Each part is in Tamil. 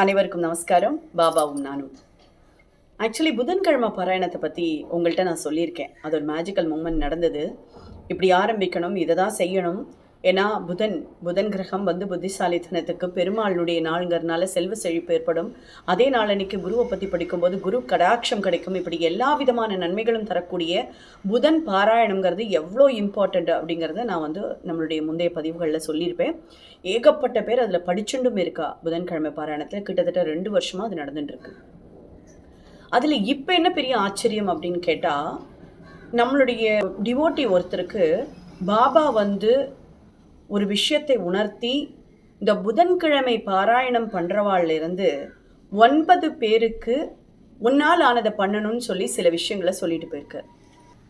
அனைவருக்கும் நமஸ்காரம். பாபாவும் நானும். ஆக்சுவலி புதன்கிழமை பாராயணத்தை பற்றி உங்கள்கிட்ட நான் சொல்லியிருக்கேன். அது ஒரு மேஜிக்கல் மூமெண்ட் நடந்தது. இப்படி ஆரம்பிக்கணும் இதை தான் செய்யணும். ஏன்னா புதன் புதன் கிரகம் வந்து புத்திசாலித்தனத்துக்கு பெருமாளுடைய நாளுங்கிறதுனால செல்வ செழிப்பு ஏற்படும். அதே நாளன்னைக்கு குருவை பற்றி படிக்கும்போது குரு கடாட்சம் கிடைக்கும். இப்படி எல்லா விதமான நன்மைகளும் தரக்கூடிய புதன் பாராயணங்கிறது எவ்வளோ இம்பார்ட்டண்ட் அப்படிங்கிறத நான் வந்து நம்மளுடைய முந்தைய பதிவுகளில் சொல்லியிருப்பேன். ஏகப்பட்ட பேர் அதில் படிச்சுண்டும் இருக்கா புதன்கிழமை பாராயணத்தில். கிட்டத்தட்ட ரெண்டு வருஷமாக அது நடந்துட்டு இருக்கு அதில் இப்போ என்ன பெரிய ஆச்சரியம் அப்படின்னு கேட்டால் நம்மளுடைய டிவோட்டி ஒருத்தருக்கு பாபா வந்து ஒரு விஷயத்தை உணர்த்தி இந்த புதன்கிழமை பாராயணம் பண்ணுறவாள்ல இருந்து ஒன்பது பேருக்கு உன்னால் ஆனதை பண்ணணும்னு சொல்லி சில விஷயங்களை சொல்லிட்டு போயிருக்கு.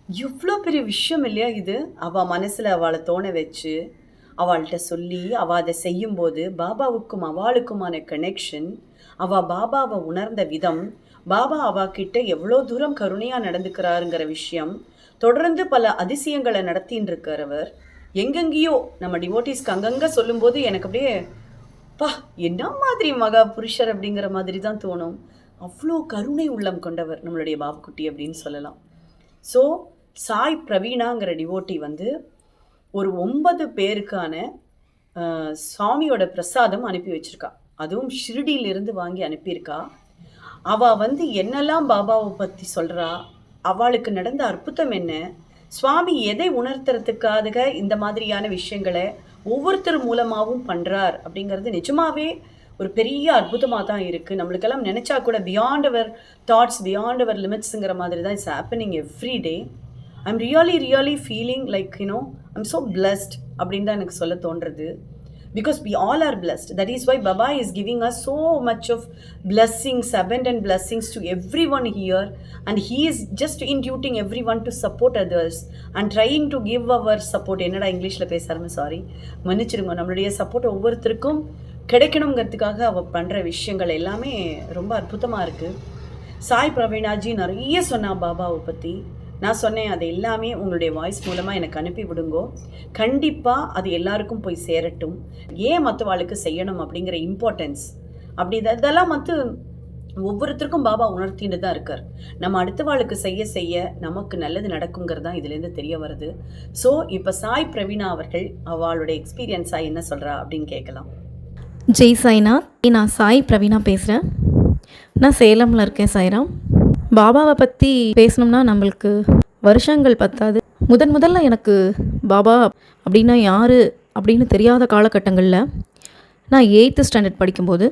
எவ்வளோ பெரிய விஷயம் இல்லையா இது? அவள் மனசில் அவளை தோண வச்சு அவள்கிட்ட சொல்லி அவள் அதை செய்யும்போது பாபாவுக்கும் அவளுக்குமான கனெக்ஷன் அவள் பாபாவை உணர்ந்த விதம் பாபா அவகிட்ட எவ்வளோ தூரம் கருணையாக நடந்துக்கிறாருங்கிற விஷயம் தொடர்ந்து பல அதிசயங்களை நடத்தின்னு இருக்கிறவர் எங்கெங்கேயோ நம்ம டிவோட்டிஸ்க்கு அங்கங்கே சொல்லும்போது எனக்கு அப்படியே பா என்ன மாதிரி மகா புருஷர்? அப்படிங்கிற மாதிரி தான் தோணும். அவ்வளோ கருணை உள்ளம் கொண்டவர் நம்மளுடைய பாபுக்குட்டி அப்படின்னு சொல்லலாம். ஸோ சாய் பிரவீணாங்கிற டிவோட்டி வந்து ஒரு ஒன்பது பேருக்கான சுவாமியோட பிரசாதம் அனுப்பி வச்சுருக்கா. அதுவும் ஷிரடியிலிருந்து வாங்கி அனுப்பியிருக்கா. அவள் வந்து என்னெல்லாம் பாபாவை பற்றி சொல்கிறா அவளுக்கு நடந்த அற்புதம் என்ன? சுவாமி எதை உணர்த்துறதுக்காக இந்த மாதிரியான விஷயங்களை ஒவ்வொருத்தர் மூலமாகவும் பண்ணுறார் அப்படிங்கிறது நிஜமாவே ஒரு பெரிய அற்புதமாக தான் இருக்குது நம்மளுக்கெல்லாம் நினச்சா கூட beyond our thoughts beyond our லிமிட்ஸுங்கிற மாதிரி தான் it's happening every day I'm really really feeling like you know I'm so blessed அப்படின்னு தான் எனக்கு சொல்ல தோன்றுறது because we all are blessed that is why baba is giving us so much of blessings abundant blessings to everyone here and he is just induting everyone to support others and trying to give our support என்னடா இங்கிலீஷில் பேசுகிறேன் சாரி மன்னிச்சிருங்க நம்மளுடைய சப்போர்ட் ஒவ்வொருத்தருக்கும் கிடைக்கணுங்கிறதுக்காக அவ பண்ணுற விஷயங்கள் எல்லாமே ரொம்ப அற்புதமாக இருக்குது சாய் பிரவீனாஜி நிறைய சொன்னா பாபாவை பற்றி நான் சொன்னேன் அது எல்லாமே உங்களுடைய வாய்ஸ் மூலமாக எனக்கு அனுப்பி விடுங்கோ. கண்டிப்பாக அது எல்லாருக்கும் போய் சேரட்டும். ஏன் மற்றவாளுக்கு செய்யணும் அப்படிங்கிற இம்பார்ட்டன்ஸ் அப்படி இதெல்லாம் வந்து ஒவ்வொருத்தருக்கும் பாபா உணர்த்தின்னு தான் இருக்கார். நம்ம அடுத்தவாளுக்கு செய்ய செய்ய நமக்கு நல்லது நடக்குங்கிறது தான் இதுலேருந்து தெரிய வருது. ஸோ இப்போ சாய் பிரவீனா அவர்கள் அவளுடைய எக்ஸ்பீரியன்ஸாக என்ன சொல்கிறா அப்படின்னு கேட்கலாம். ஜெய் சாய்னா நான் சாய் பிரவீனா பேசுகிறேன் நான் சேலமில் இருக்கேன் சாய்ராம். பாபாவை பற்றி பேசணும்னா நம்மளுக்கு வருஷங்கள் பத்தாது. முதன் முதல்ல எனக்கு பாபா அப்படின்னா யார் அப்படின்னு தெரியாத காலகட்டங்களில் நான் எயித்து ஸ்டாண்டர்ட் படிக்கும்போது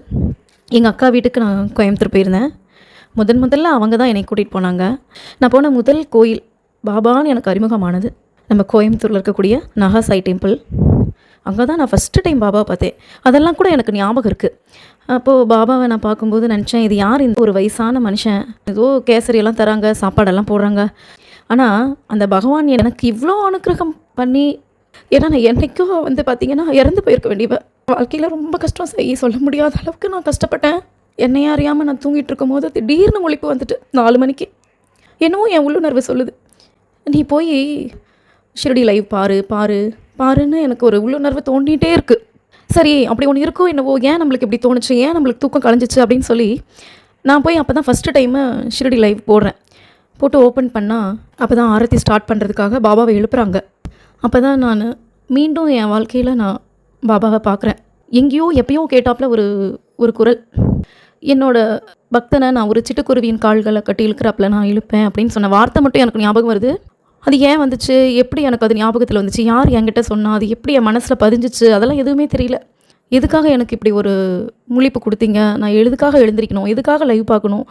எங்கள் அக்கா வீட்டுக்கு நான் கோயம்புத்தூர் போயிருந்தேன். முதன் முதல்ல அவங்க தான் என்னை கூட்டிகிட்டு போனாங்க. நான் போன முதல் கோயில் பாபான்னு எனக்கு அறிமுகமானது. நம்ம கோயம்புத்தூரில் இருக்கக்கூடிய நகாசாய் டெம்பிள் அங்கே தான் நான் ஃபஸ்ட்டு டைம் பாபாவை பார்த்தேன். அதெல்லாம் கூட எனக்கு ஞாபகம் இருக்குது அப்போது பாபாவை நான் பார்க்கும்போது நினச்சேன் இது யார் இந்த ஒரு வயசான மனுஷன்? ஏதோ கேசரியெல்லாம் தராங்க சாப்பாடெல்லாம் போடுறாங்க. ஆனால் அந்த பகவான் எனக்கு இவ்வளோ அனுக்கிரகம் பண்ணி ஏன்னா நான் என்றைக்கோ வந்து பார்த்திங்கன்னா இறந்து போயிருக்க வேண்டிய வாழ்க்கையில் ரொம்ப கஷ்டம் செய்ய சொல்ல முடியாத அளவுக்கு நான் கஷ்டப்பட்டேன். என்னையே அறியாமல் நான் தூங்கிட்டு இருக்கும்போது திடீர்னு ஒழிப்பு வந்துட்டு நாலு மணிக்கு. என்னவோ என் உள்ளுணர்வு சொல்லுது. நீ போய் ஷிரடி லைவ் பாரு பாரு. பாருன்னு எனக்கு ஒரு உள்ளுணர்வு தோண்டிகிட்டே இருக்குது சரி அப்படி ஒன்று இருக்கோ என்னவோ? ஏன் நம்மளுக்கு இப்படி தோணுச்சு? ஏன் நம்மளுக்கு தூக்கம் கலைஞ்சிச்சு? அப்படின்னு சொல்லி நான் போய் அப்போ தான் ஃபஸ்ட்டு டைமு ஷிரடி லைவ் போடுறேன். போட்டு ஓப்பன் பண்ணால் அப்போ தான் ஆரத்தி ஸ்டார்ட் பண்ணுறதுக்காக பாபாவை எழுப்புறாங்க. அப்போ தான் நான் மீண்டும் என் வாழ்க்கையில் நான் பாபாவை பார்க்குறேன் எங்கேயோ எப்பயோ கேட்டாப்புல ஒரு ஒரு குரல். என்னோட பக்தனை நான் ஒரு சிட்டுக்குருவியின் கால்களை கட்டி இழுக்கிறாப்புல நான் இழுப்பேன் அப்படின்னு சொன்ன வார்த்தை மட்டும் எனக்கு ஞாபகம் வருது. அது ஏன் வந்துச்சு? எப்படி எனக்கு அது ஞாபகத்தில் வந்துச்சு? யார் என்கிட்ட சொன்னா? அது எப்படி என் மனசில் பதிஞ்சிச்சு? அதெல்லாம் எதுவுமே தெரியல. எதுக்காக எனக்கு இப்படி ஒரு முழிப்பு கொடுத்தீங்க? நான் எதுக்காக எழுந்திருக்கணும்? எதுக்காக லைவ் பார்க்கணும்?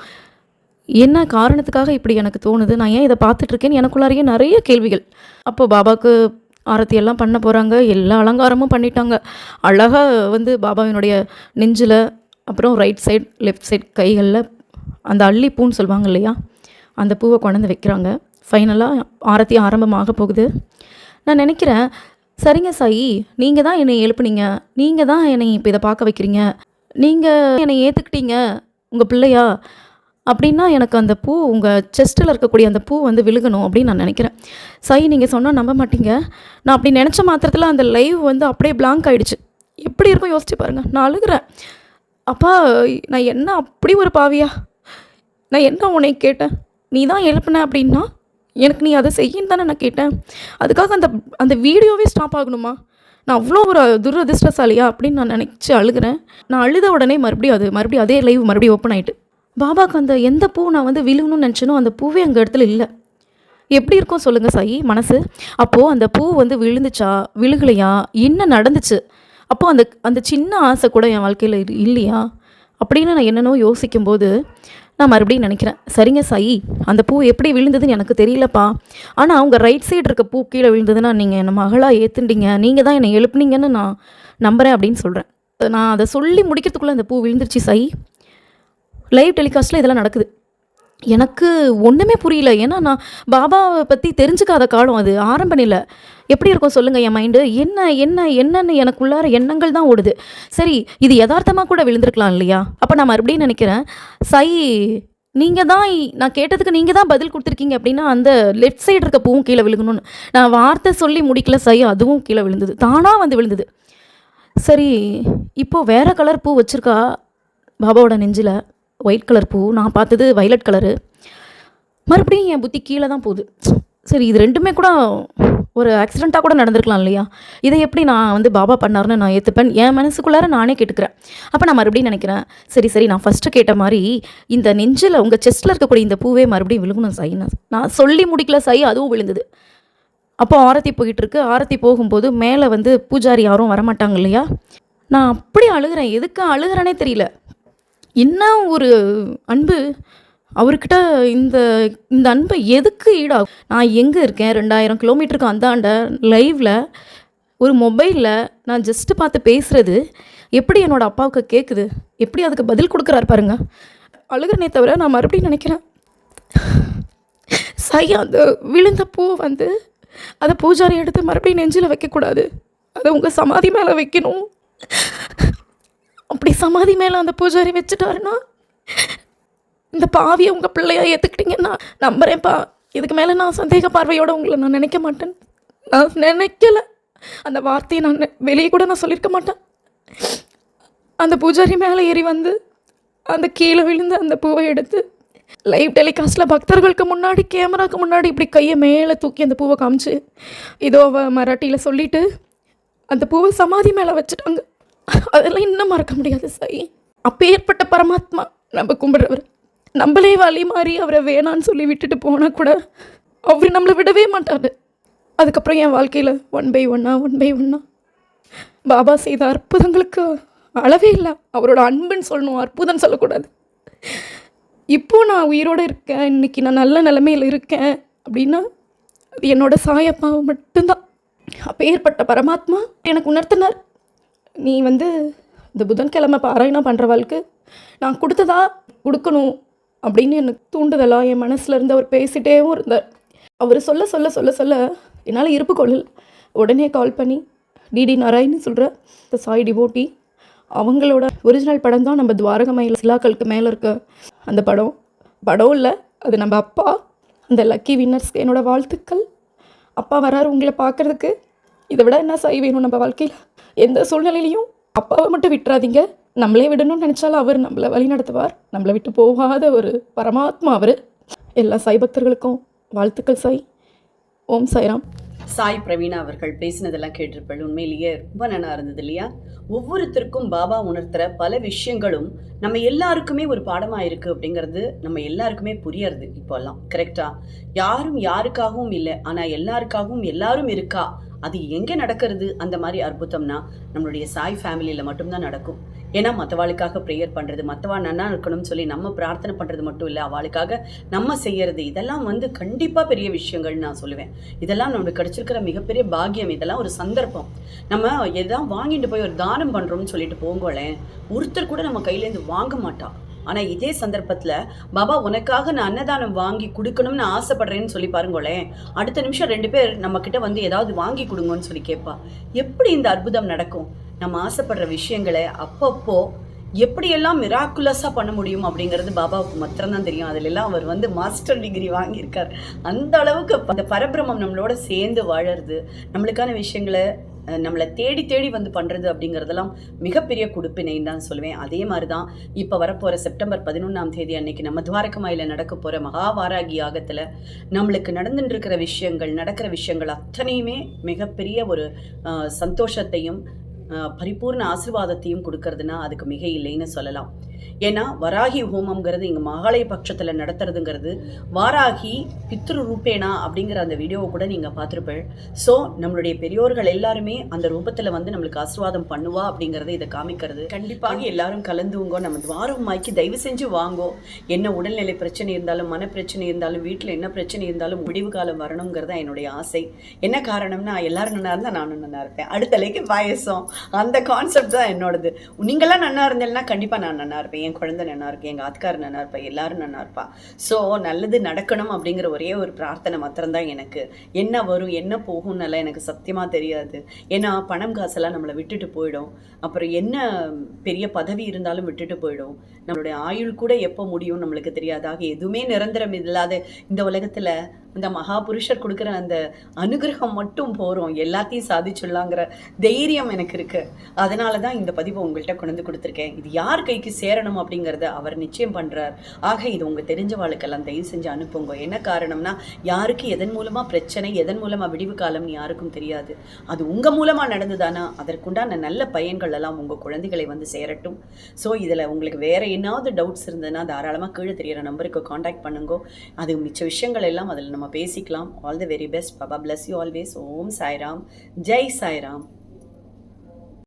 என்ன காரணத்துக்காக இப்படி எனக்கு தோணுது? நான் ஏன் இதை பார்த்துட்ருக்கேன்னு எனக்குள்ளாரையே நிறைய கேள்விகள். அப்போது பாபாவுக்கு ஆரத்தி எல்லாம் பண்ண போகிறாங்க எல்லா அலங்காரமும் பண்ணிட்டாங்க. அழகாக வந்து பாபாவினுடைய நெஞ்சில் அப்புறம் ரைட் சைட் லெஃப்ட் சைடு கைகளில் அந்த அள்ளிப்பூன்னு சொல்லுவாங்க இல்லையா? அந்த பூவை கொண்டாந்து வைக்கிறாங்க. ஃபைனலாக ஆரத்தி ஆரம்பமாக போகுது. நான் நினைக்கிறேன் சரிங்க சாயி நீங்கள் தான் என்னை எழுப்புனீங்க. நீங்கள் தான் என்னை இப்போ இதை பார்க்க வைக்கிறீங்க. நீங்கள் என்னை ஏற்றுக்கிட்டீங்க உங்கள் பிள்ளையா? அப்படின்னா எனக்கு அந்த பூ உங்கள் செஸ்ட்டில் இருக்கக்கூடிய அந்த பூ வந்து விழுகணும் அப்படின்னு நான் நினைக்கிறேன். சை நீங்கள் சொன்னால் நம்ப மாட்டீங்க. நான் அப்படி நினச்ச மாத்திரத்தில் அந்த லைவ் வந்து அப்படியே பிளாங்க் ஆகிடுச்சு எப்படி இருக்கும் யோசிச்சு பாருங்கள் நான் அழுகிறேன். அப்பா நான் என்ன அப்படி ஒரு பாவியா? நான் என்ன உன்னை கேட்டேன்? நீ தான் எழுப்பின அப்படின்னா எனக்கு நீ அதை செய்யின்னு தானே நான் கேட்டேன். அதுக்காக அந்த அந்த வீடியோவே ஸ்டாப் ஆகணுமா? நான் அவ்வளோ ஒரு துரதிருஷ்டசாலியா அப்படின்னு நான் நினச்சி அழுகிறேன். நான் அழுத உடனே மறுபடியும் அது மறுபடியும் அதே லைவ் மறுபடியும் ஓப்பன் ஆகிட்டு பாபாவுக்கு அந்த எந்த பூ நான் வந்து விழுகணும்னு நினச்சனோ அந்த பூவே அங்கே இடத்துல இல்லை. எப்படி இருக்கும் சொல்லுங்கள் சாயி மனசு? அப்போது அந்த பூ வந்து விழுந்துச்சா? விழுகலையா? என்ன நடந்துச்சு? அப்போது அந்த அந்த சின்ன ஆசை கூட என் வாழ்க்கையில் இல்லையா? அப்படின்னு நான் என்னென்னோ யோசிக்கும்போது நான் மறுபடியும் நினைக்கிறேன். சரிங்க சாயி அந்த பூ எப்படி விழுந்ததுன்னு எனக்கு தெரியலப்பா. ஆனால் அவங்க ரைட் சைடு இருக்க பூ கீழே விழுந்ததுன்னா நீங்கள் என்னை மகளாக ஏற்றுண்டீங்க நீங்கள் தான் என்னை எழுப்புனீங்கன்னு நான் நம்புகிறேன் அப்படின்னு சொல்கிறேன் நான் அதை சொல்லி முடிக்கிறதுக்குள்ளே அந்த பூ விழுந்துருச்சு சாயி. லைவ் டெலிகாஸ்ட்டில் இதெல்லாம் நடக்குது. எனக்கு ஒன்றுமே புரியல. ஏன்னா நான் பாபாவை பற்றி தெரிஞ்சுக்காத காலம் அது. ஆரம்ப நிலை. எப்படி இருக்கும் சொல்லுங்கள் என் மைண்டு என்ன என்ன என்னன்னு எனக்குள்ளார எண்ணங்கள் தான் ஓடுது. சரி இது யதார்த்தமாக கூட விழுந்திருக்கலாம் இல்லையா? அப்போ நான் மறுபடியும் நினைக்கிறேன் சை நீங்கள் தான் நான் கேட்டதுக்கு நீங்கள் தான் பதில் கொடுத்துருக்கீங்க அப்படின்னா அந்த லெஃப்ட் சைடு இருக்க பூவும் கீழே விழுகணும்னு. நான் வார்த்தை சொல்லி முடிக்கல சை அதுவும் கீழே விழுந்தது. தானாக வந்து விழுந்தது. சரி இப்போது வேறு கலர் பூ வச்சுருக்கா பாபாவோட நெஞ்சில்? ஒயிட் கலர் பூ. நான் பார்த்தது வைலட் கலரு மறுபடியும் என் புத்தி கீழே தான் போகுது. சரி இது ரெண்டுமே கூட ஒரு ஆக்சிடெண்ட்டாக கூட நடந்திருக்கலாம் இல்லையா? இதை எப்படி நான் வந்து பாபா பண்ணாருன்னு நான் ஏற்றுப்பேன் என் மனசுக்குள்ளார நானே கேட்டுக்கிறேன். அப்போ நான் மறுபடியும் நினைக்கிறேன் சரி சரி நான் ஃபஸ்ட்டு கேட்ட மாதிரி இந்த நெஞ்சில் உங்கள் செஸ்ட்டில் இருக்கக்கூடிய இந்த பூவே மறுபடியும் விழுகணும் சாய். நான் நான் சொல்லி முடிக்கல சாய் அதுவும் விழுந்தது. அப்போ ஆரத்தி போயிட்டு இருக்கு ஆரத்தி போகும்போது மேலே வந்து பூஜாரி யாரும் வரமாட்டாங்க இல்லையா? நான் அப்படி அழுகிறேன். எதுக்கு அழுகிறேனே தெரியல. என்ன ஒரு அன்பு? அவர்கிட்ட இந்த இந்த அன்பை எதுக்கு ஈடாகும் நான் எங்கே இருக்கேன்? ரெண்டாயிரம் கிலோமீட்டருக்கு அந்தாண்ட லைவில் ஒரு மொபைலில் நான் ஜஸ்ட்டு பார்த்து பேசுகிறது எப்படி என்னோடய அப்பாவுக்கு கேட்குது எப்படி அதுக்கு பதில் கொடுக்குறாரு பாருங்க. அழுகிறனே தவிர நான் மறுபடியும் நினைக்கிறேன். சையா அந்த விழுந்த பூ வந்து அதை பூஜாரி எடுத்து மறுபடியும் நெஞ்சில் வைக்கக்கூடாது. அதை உங்கள் சமாதி மேலே வைக்கணும். அப்படி சமாதி மேலே அந்த பூஜாரி வச்சுட்டாருன்னா இந்த பாவியை உங்கள் பிள்ளையாக ஏற்றுக்கிட்டீங்கன்னா நம்புறேன்ப்பா. இதுக்கு மேலே நான் சந்தேக பார்வையோடு உங்களை நான் நினைக்க மாட்டேன். நான் நினைக்கல. அந்த வார்த்தையை நான் வெளியே கூட நான் சொல்லியிருக்க மாட்டேன். அந்த பூஜாரி மேலே ஏறி வந்து அந்த கீழே விழுந்து அந்த பூவை எடுத்து லைவ் டெலிகாஸ்ட்டில் பக்தர்களுக்கு முன்னாடி கேமராவுக்கு முன்னாடி இப்படி கையை மேலே தூக்கி அந்த பூவை காமிச்சு இதோ மராட்டியில் சொல்லிட்டு அந்த பூவை சமாதி மேலே வச்சுட்டாங்க. அதெல்லாம் இன்னும் மறக்க முடியாது சாய். அப்பேற்பட்ட பரமாத்மா நம்ம கும்பிடுறவர். நம்மளே வழி மாறி அவரை வேணான்னு சொல்லி விட்டுட்டு போனால் கூட அவர் நம்மளை விடவே மாட்டார். அதுக்கப்புறம் என் வாழ்க்கையில் ஒன் பை ஒன்னா ஒன் பை ஒன்னா பாபா செய்த அற்புதங்களுக்கு அளவே இல்லை. அவரோட அன்புன்னு சொல்லணும் அற்புதம் சொல்லக்கூடாது. இப்போ நான் உயிரோடு இருக்கேன் இன்னைக்கு நான் நல்ல நிலமையில் இருக்கேன் அப்படின்னா அது என்னோடய சாயப்பாவை மட்டும்தான். அப்பேற்பட்ட பரமாத்மா எனக்கு உணர்த்தினார். நீ வந்து இந்த புதன்கிழமை பாராயணம் பண்ணுறவளுக்கு நான் கொடுத்ததா கொடுக்கணும். அப்படின்னு எனக்கு தூண்டுதலாக என் மனசில் இருந்து அவர் பேசிட்டேவும் இருந்தார். அவர் சொல்ல சொல்ல சொல்ல சொல்ல என்னால் இருப்பு கொள்ளல். உடனே கால் பண்ணி டிடி நாராயண் சொல்கிற இந்த சாய் டிவோட்டி அவங்களோட ஒரிஜினல் படம் தான் நம்ம துவாரகமயில் சிலாக்களுக்கு மேலே இருக்க அந்த படம். படம் இல்லை அது நம்ம அப்பா அந்த லக்கி வின்னர்ஸ்க்கு என்னோடய வாழ்த்துக்கள். அப்பா வராரு உங்களை பார்க்கறதுக்கு. இதை விட என்ன சாய் வேணும் நம்ம வாழ்க்கையில்? எந்த சூழ்நிலையிலையும் அப்பாவை மட்டும் விட்டுறாதீங்க. நம்மளே விடணும்னு நினச்சாலும் அவர் நம்மளை வழி நடத்துவார். நம்மளை விட்டு போகாத ஒரு பரமாத்மா அவர். எல்லா சாய் பக்தர்களுக்கும் வாழ்த்துக்கள் சாய். ஓம் சாய்ராம். சாய் பிரவீணா அவர்கள் பேசினதெல்லாம் கேட்டிருப்பள். உண்மையிலேயே ரொம்ப நல்லா இருந்தது இல்லையா? ஒவ்வொருத்தருக்கும் பாபா உணர்த்துற பல விஷயங்களும் நம்ம எல்லாருக்குமே ஒரு பாடமாக இருக்குது அப்படிங்கிறது நம்ம எல்லாருக்குமே புரியறது இப்போல்லாம் கரெக்டா யாரும் யாருக்காகவும் இல்லை. ஆனால் எல்லாருக்காகவும் எல்லாரும் இருக்கா? அது எங்கே நடக்கிறது? அந்த மாதிரி அற்புதம்னா நம்மளுடைய சாய் ஃபேமிலியில் மட்டும்தான் நடக்கும். ஏன்னா மற்றவாளுக்காக ப்ரேயர் பண்ணுறது மற்றவா நன்னா இருக்கணும்னு சொல்லி நம்ம பிரார்த்தனை பண்ணுறது மட்டும் இல்லை அவளுக்காக நம்ம செய்கிறது இதெல்லாம் வந்து கண்டிப்பாக பெரிய விஷயங்கள் நான் சொல்லுவேன். இதெல்லாம் நம்மளுக்கு கிடச்சிருக்கிற மிகப்பெரிய பாக்கியம் இதெல்லாம் ஒரு சந்தர்ப்பம். நம்ம எதாவது வாங்கிட்டு போய் ஒரு தானம் பண்ணுறோம்னு சொல்லிட்டு போங்கோளேன் ஒருத்தர் கூட நம்ம கையிலேருந்து வாங்க மாட்டான் ஆனால் இதே சந்தர்ப்பத்தில் பாபா உனக்காக நான் அன்னதானம் வாங்கி கொடுக்கணும்னு ஆசைப்படுறேன்னு சொல்லி பாருங்களேன். அடுத்த நிமிஷம் ரெண்டு பேர் நம்மக்கிட்ட வந்து ஏதாவது வாங்கி கொடுங்கன்னு சொல்லி கேட்பா. எப்படி இந்த அற்புதம் நடக்கும்? நம்ம ஆசைப்படுற விஷயங்களை அப்பப்போ எப்படியெல்லாம் மிராக்குலஸாக பண்ண முடியும் அப்படிங்கிறது பாபாவுக்கு மாத்திரம்தான் தெரியும். அதிலெல்லாம் அவர் வந்து மாஸ்டர் டிகிரி வாங்கியிருக்கார். அந்த அளவுக்கு அந்த பரபிரமம் நம்மளோட சேர்ந்து வாழறது நம்மளுக்கான விஷயங்களை நம்மளை தேடி தேடி வந்து பண்ணுறது அப்படிங்கிறதெல்லாம் மிகப்பெரிய கொடுப்பினைன்னு தான் சொல்லுவேன். அதே மாதிரி தான் இப்போ வரப்போகிற செப்டம்பர் பதினொன்றாம் தேதி அன்னைக்கு நம்ம துவாரகமாயில் நடக்க போகிற மகாவாராகி யாகத்தில் நம்மளுக்கு நடந்துட்டுருக்கிற விஷயங்கள் நடக்கிற விஷயங்கள் அத்தனையுமே மிகப்பெரிய ஒரு சந்தோஷத்தையும் பரிபூர்ண ஆசீர்வாதத்தையும் கொடுக்கறதுனா அதுக்கு மிக இல்லைன்னு சொல்லலாம். ஏன்னா வராகி ஹோமம்ங்கிறது இங்கே மகாலய பட்சத்தில் நடத்துறதுங்கிறது வாராகி பித்ரு ரூபேனா அப்படிங்கிற அந்த வீடியோவை கூட நீங்கள் பார்த்துருப்பேன் ஸோ நம்மளுடைய பெரியோர்கள் எல்லாருமே அந்த ரூபத்தில் வந்து நம்மளுக்கு ஆசீர்வாதம் பண்ணுவா அப்படிங்கிறத இதை காமிக்கிறது. கண்டிப்பாக எல்லாரும் கலந்துவங்கோ நம்ம துவாரம் மாய்க்கு தயவு செஞ்சு வாங்கோ. என்ன உடல்நிலை பிரச்சனை இருந்தாலும் மன பிரச்சனை இருந்தாலும் வீட்டில் என்ன பிரச்சனை இருந்தாலும் முடிவு காலம் வரணுங்கிறது என்னுடைய ஆசை. என்ன காரணம்னா எல்லாரும் நல்லா இருந்தால் நானும் நல்லா இருப்பேன். அடுத்தலைக்கு பாயசம். அந்த கான்செப்ட் தான் என்னோடது. நீங்களாம் நல்லா இருந்தேன்னா கண்டிப்பாக நான் நல்லா இருப்பேன் என் குழந்தை நல்லா இருக்கு எங்கள் ஆத்கார் நல்லா இருப்பா எல்லாரும் நல்லா இருப்பா ஸோ நல்லது நடக்கணும் அப்படிங்கிற ஒரே ஒரு பிரார்த்தனை மாத்திரம்தான் எனக்கு. என்ன வரும் என்ன போகும்னெல்லாம் எனக்கு சத்தியமாக தெரியாது. ஏன்னா பணம் காசெல்லாம் நம்மளை விட்டுட்டு போயிடும். அப்புறம் என்ன பெரிய பதவி இருந்தாலும் விட்டுட்டு போயிடும். நம்மளுடைய ஆயுள் கூட எப்போ முடியும் நம்மளுக்கு தெரியாது. ஆக எதுவுமே நிரந்தரம் இல்லாத இந்த உலகத்தில் இந்த மகாபுருஷர் கொடுக்குற அந்த அனுகிரகம் மட்டும் போகிறோம் எல்லாத்தையும் சாதிச்சுடலாங்கிற தைரியம் எனக்கு இருக்கு. அதனால தான் இந்த பதிவை உங்கள்கிட்ட கொண்டு வந்து கொடுத்துருக்கேன். இது யார் கைக்கு சேரணும் அப்படிங்கிறத அவர் நிச்சயம் பண்ணுறார் ஆக இது உங்கள் தெரிஞ்சவாளுக்கெல்லாம் தயவு செஞ்சு அனுப்புங்க. என்ன காரணம்னா யாருக்கு எதன் மூலமாக பிரச்சனை எதன் மூலமாக விடிவு காலம்னு யாருக்கும் தெரியாது. அது உங்கள் மூலமாக நடந்ததானா? அதற்குண்டான நல்ல பயன்கள் எல்லாம் உங்கள் குழந்தைகளை வந்து சேரட்டும். ஸோ இதில் உங்களுக்கு வேற என்னாவது டவுட்ஸ் இருந்ததுன்னா தாராளமாக கீழே தெரியிற நம்பருக்கு காண்டாக்ட் பண்ணுங்க. அது மிச்ச விஷயங்கள் எல்லாம் அதில் நம்ம பேசிக்கலாம். All the very best Baba bless you always ஓம் சாய்ராம் ஜெய் சாய்ராம்